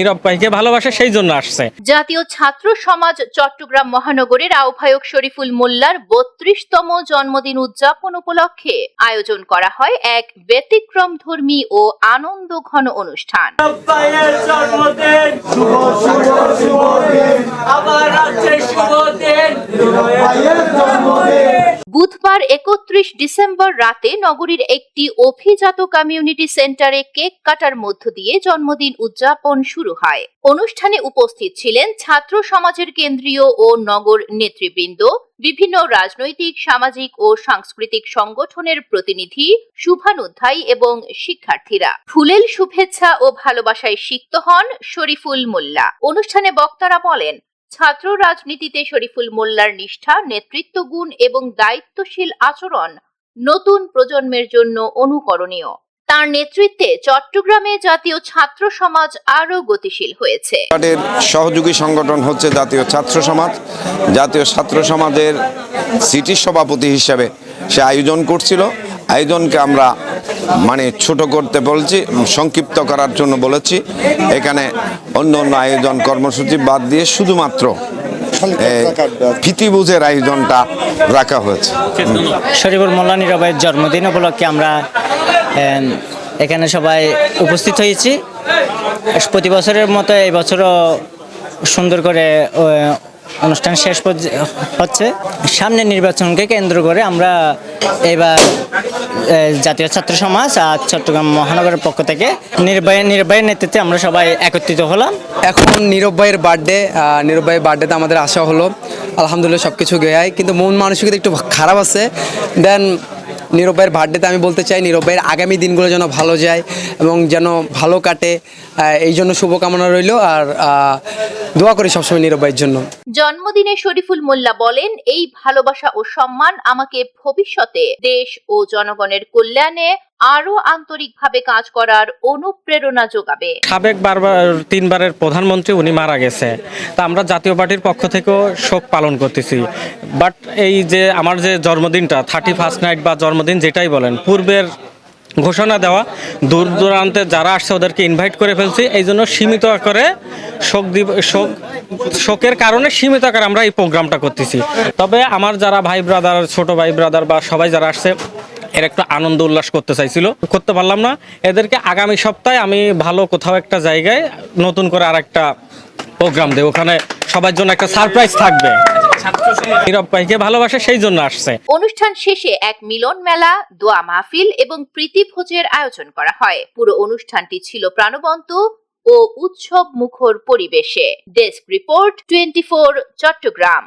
নীরব ভাইকে ভালোবাসে সেই জন্য আসছে। জাতীয় ছাত্র সমাজ চট্টগ্রাম মহানগরের আহ্বায়ক শরীফুল মোল্লার বত্রিশতম জন্মদিন উদযাপন উপলক্ষে আয়োজন করা হয় এক ব্যতিক্রম ধর্মী ও আনন্দ ঘন অনুষ্ঠান জন্মদিন। বুধবার একত্রিশ ডিসেম্বর রাতে নগরীর একটি অভিজাত কমিউনিটি সেন্টারে কেক কাটার মধ্য দিয়ে জন্মদিন উদযাপন শুরু হয়। অনুষ্ঠানে উপস্থিত ছিলেন ছাত্র সমাজের কেন্দ্রীয় ও নগর নেতৃবৃন্দ, বিভিন্ন রাজনৈতিক, সামাজিক ও সাংস্কৃতিক সংগঠনের প্রতিনিধি, শুভানুধ্যায়ী এবং শিক্ষার্থীরা। ফুলেল শুভেচ্ছা ও ভালোবাসায় সিক্ত হন শরীফুল মোল্লা। অনুষ্ঠানে বক্তারা বলেন ছাত্র রাজনীতিতে শরীফুল মোল্লার নিষ্ঠা, নেতৃত্ব গুণ এবং দায়িত্বশীল আচরণ নতুন প্রজন্মের জন্য অনুকরণীয়। তার নেতৃত্বে চট্টগ্রামে জাতীয় ছাত্র সমাজ আরও গতিশীল হয়েছে। সহযোগী সংগঠন হচ্ছে জাতীয় ছাত্র সমাজ। জাতীয় ছাত্র সমাজের সিটি সভাপতি হিসাবে সে আয়োজন করছিল। আয়োজনকে আমরা মানে ছোট করতে বলছি, সংক্ষিপ্ত করার জন্য বলেছি। এখানে অন্য অন্য আয়োজন কর্মসূচি বাদ দিয়ে শুধুমাত্র ফিতিবুজের আয়োজনটা রাখা হয়েছে। শরীফুল মোল্লা নীরবের জন্মদিন উপলক্ষে আমরা এখানে সবাই উপস্থিত হয়েছি। প্রতি বছরের মতো এই বছরও সুন্দর করে অনুষ্ঠান শেষ হচ্ছে। সামনে নির্বাচনকে কেন্দ্র করে আমরা এবার জাতীয় ছাত্র সমাজ আর চট্টগ্রাম মহানগরের পক্ষ থেকে নির্বাহী নির্বাহী নেতৃত্বে আমরা সবাই একত্রিত হলাম। এখন নীরব ভাইয়ের বার্থডে নীরব ভাইয়ের বার্থডেতে আমাদের আসা হলো, আলহামদুলিল্লাহ সব কিছু গেয়াই কিন্তু মন মানসিকতা একটু খারাপ আছে। দেন নীরব ভাইয়ের বার্থডেতে আমি বলতে চাই, নীরব ভাইয়ের আগামী দিনগুলো যেন ভালো যায় এবং যেন ভালো কাটে। এই জন্য শুভকামনা রইল আর দোয়া করি সবসময় নীরব ভাইয়ের জন্য। জন্মদিনে শরীফুল মোল্লা বলেন, এই ভালোবাসা ও সম্মান আমাকে ভবিষ্যতে দেশ ও জনগণের কল্যাণে আরও আন্তরিকভাবে কাজ করার অনুপ্রেরণা যোগাবে। সাবেক বারবার, তিনবারের প্রধানমন্ত্রী উনি মারা গেছে। তা আমরা জাতীয় পার্টির পক্ষ থেকেও শোক পালন করতেছি। বাট এই যে আমার যে জন্মদিনটা থার্টি ফার্স্ট নাইট বা জন্মদিন যেটাই বলেন, পূর্বের ঘোষণা দেওয়া। দূর দূরান্তে যারা আসছে ওদেরকে ইনভাইট করে ফেলছি। এই জন্য সীমিত আকারে শোক দিব, শোক, শোকের কারণে সীমিত আকারে আমরা এই প্রোগ্রামটা করতেছি। তবে আমার যারা ভাই ব্রাদার ছোট ভাই ব্রাদার বা সবাই যারা আসছে, এর একটা আনন্দ উল্লাস করতে চাইছিল। করতে পারলাম না। এদেরকে আগামী সপ্তাহে আমি ভালো কোথাও একটা জায়গায় নতুন করে আর একটা প্রোগ্রাম দেব। ওখানে সবার জন্য একটা সারপ্রাইজ থাকবে। নীরব ভাইকে ভালোবাসে সেই জন্য আসছে। অনুষ্ঠান শেষে এক মিলন মেলা দোয়া মাহফিল এবং প্রীতি ভোজের আয়োজন করা হয়। পুরো অনুষ্ঠানটি ছিল প্রাণবন্ত ও উৎসব মুখর পরিবেশে। Desk report twenty Chattogram.